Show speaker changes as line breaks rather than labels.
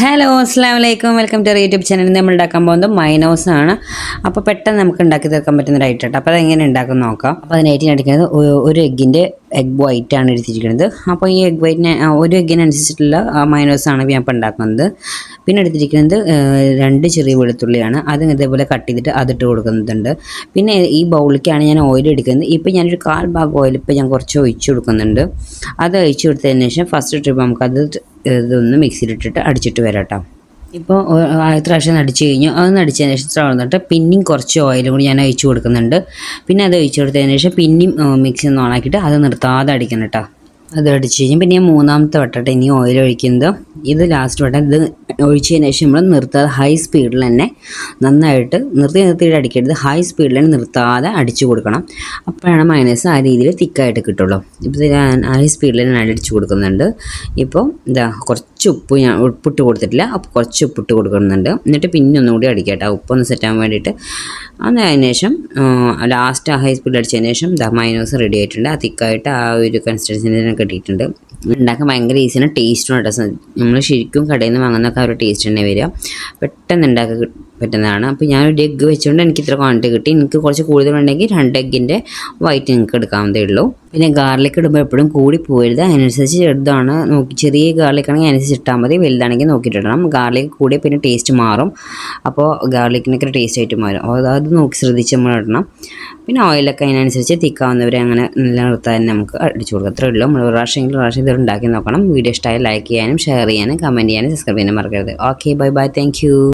Hello അസ്സാം വലൈക്കും welcome to YouTube channel നമ്മൾ ഉണ്ടാക്കാൻ പോകുന്നത് മൈനോസ് ആണ്. അപ്പോൾ പെട്ടെന്ന് നമുക്ക് ഉണ്ടാക്കി തീർക്കാൻ പറ്റുന്ന ഒരു ഐറ്റം അപ്പോൾ അതെങ്ങനെ ഉണ്ടാക്കും നോക്കാം. അപ്പോൾ അതിനായിട്ട് ഞാൻ എടുക്കുന്നത് ഒരു എഗ്ഗിന്റെ എഗ് വൈറ്റ് ആണ് എടുത്തിരിക്കുന്നത്. അപ്പോൾ ഈ എഗ് വൈറ്റിന് ഒരു എഗ്ഗിനനുസരിച്ചിട്ടുള്ള മൈനോസ് ആണ് ഞാൻ ഇപ്പോൾ ഉണ്ടാക്കുന്നത്. പിന്നെ എടുത്തിരിക്കുന്നത് രണ്ട് ചെറിയ വെളുത്തുള്ളിയാണ്. അത് ഇതേപോലെ കട്ട് ചെയ്തിട്ട് അതിട്ട് കൊടുക്കുന്നുണ്ട്. പിന്നെ ഈ ബൗളിലേക്കാണ് ഞാൻ ഓയിൽ എടുക്കുന്നത്. ഇപ്പോൾ ഞാനൊരു കാൽ ഭാഗം ഓയിൽ ഇപ്പോൾ ഞാൻ കുറച്ച് ഒഴിച്ചു കൊടുക്കുന്നുണ്ട്. അത് ഒഴിച്ചു കൊടുത്തതിന് ശേഷം ഫസ്റ്റ് ട്രിപ്പ് നമുക്കത് ഇതൊന്ന് മിക്സിയിലിട്ടിട്ട് അടിച്ചിട്ട് വരാം കേട്ടോ. ഇപ്പോൾ ആദ്യത്തെ പ്രാവശ്യം അടിച്ചു കഴിഞ്ഞു. അതൊന്ന് അടിച്ചതിന് ശേഷം തുറന്നിട്ട് പിന്നെയും കുറച്ച് ഓയിലും കൂടി ഞാൻ ഒഴിച്ച് കൊടുക്കുന്നുണ്ട്. പിന്നെ അത് ഒഴിച്ച് കൊടുത്തതിന് ശേഷം പിന്നെയും മിക്സി ഒന്ന് ഓണാക്കിയിട്ട് അത് നിർത്താതെ അടിക്കണം കേട്ടോ. അത് അടിച്ച് കഴിഞ്ഞാൽ പിന്നെ ഞാൻ മൂന്നാമത്തെ വട്ടട്ടെ ഇനി ഓയിൽ ഒഴിക്കുന്നത്. ഇത് ലാസ്റ്റ് വട്ടം ഇത് ഒഴിച്ചതിന് ശേഷം നമ്മൾ നിർത്താതെ ഹൈ സ്പീഡിൽ തന്നെ നന്നായിട്ട് നിർത്തി നിർത്തിയിട്ട് അടിക്കരുത്. ഹൈ സ്പീഡിൽ തന്നെ നിർത്താതെ അടിച്ചു കൊടുക്കണം. അപ്പോഴാണ് മൈനസ് ആ രീതിയിൽ തിക്കായിട്ട് കിട്ടുള്ളൂ. ഇപ്പോൾ ഞാൻ ഹൈ സ്പീഡിൽ തന്നെ അടിച്ചു കൊടുക്കുന്നുണ്ട്. ഇപ്പോൾ ഇതാ കുറച്ച് ഉപ്പ് ഞാൻ ഉപ്പിട്ട് കൊടുത്തിട്ടില്ല. അപ്പോൾ കുറച്ച് ഉപ്പിട്ട് കൊടുക്കുന്നുണ്ട്. എന്നിട്ട് പിന്നെ ഒന്നുകൂടി അടിക്കാം കേട്ടോ ഉപ്പൊന്ന് സെറ്റാകാൻ വേണ്ടിയിട്ട്. അതിന് ശേഷം ലാസ്റ്റ് ആ ഹൈ സ്പീഡിൽ അടിച്ചതിന് ശേഷം ദാ മൈനോസ് റെഡി ആയിട്ടുണ്ട്. ആ തിക്കായിട്ട് ആ ഒരു കൺസിസ്റ്റൻസിന് കിട്ടിയിട്ടുണ്ട്. ഉണ്ടാക്കാൻ ഭയങ്കര ഈസിയാണ് ടേസ്റ്റും കേട്ടോ. നമ്മൾ ശരിക്കും കടയിൽ നിന്ന് വാങ്ങുന്നൊക്കെ ആ ഒരു ടേസ്റ്റ് തന്നെ വരിക. പെട്ടെന്ന് ഉണ്ടാക്കി പറ്റുന്നതാണ്. അപ്പോൾ ഞാൻ ഒരു എഗ്ഗ് വെച്ചുകൊണ്ട് എനിക്ക് ഇത്ര ക്വാണ്ടിറ്റി കിട്ടി. എനിക്ക് കുറച്ച് കൂടുതലുണ്ടെങ്കിൽ രണ്ട് എഗ്ഗിന്റെ വൈറ്റ് നിങ്ങൾക്ക് എടുക്കാവുന്നതേ ഉള്ളൂ. പിന്നെ ഗാർലിക് ഇടുമ്പോൾ എപ്പോഴും കൂടി പോരുത്. അതിനനുസരിച്ച് ചെറുതാണ് നോക്കി ചെറിയ ഗാർലിക് ആണെങ്കിൽ അതിനനുസരിച്ച് ഇട്ടാൽ മതി. വലുതാണെങ്കിൽ നോക്കിയിട്ടിടണം ഗാർലിക് കൂടി പിന്നെ ടേസ്റ്റ് മാറും. അപ്പോൾ ഗാർലിക്കിനൊക്കെ ടേസ്റ്റ് ആയിട്ട് മാറും. അത് നോക്കി ശ്രദ്ധിച്ച് നമ്മൾ ഇടണം. പിന്നെ ഓയിലൊക്കെ അതിനനുസരിച്ച് തിക്കാവുന്നവരെ അങ്ങനെ നല്ല നിർത്താൻ തന്നെ നമുക്ക് അടിച്ചു കൊടുക്കാം. അത്രേ ഉള്ളൂ. നമ്മൾ ഒരു പ്രാവശ്യം ഇത് ഉണ്ടാക്കി നോക്കണം. വീഡിയോ ഇഷ്ടമായി ലൈക്ക് ചെയ്യാനും ഷെയർ ചെയ്യാനും കമന്റ് ചെയ്യാനും സബ്സ്ക്രൈബ് ചെയ്യാനും മറക്കരുത്. Okay bye bye thank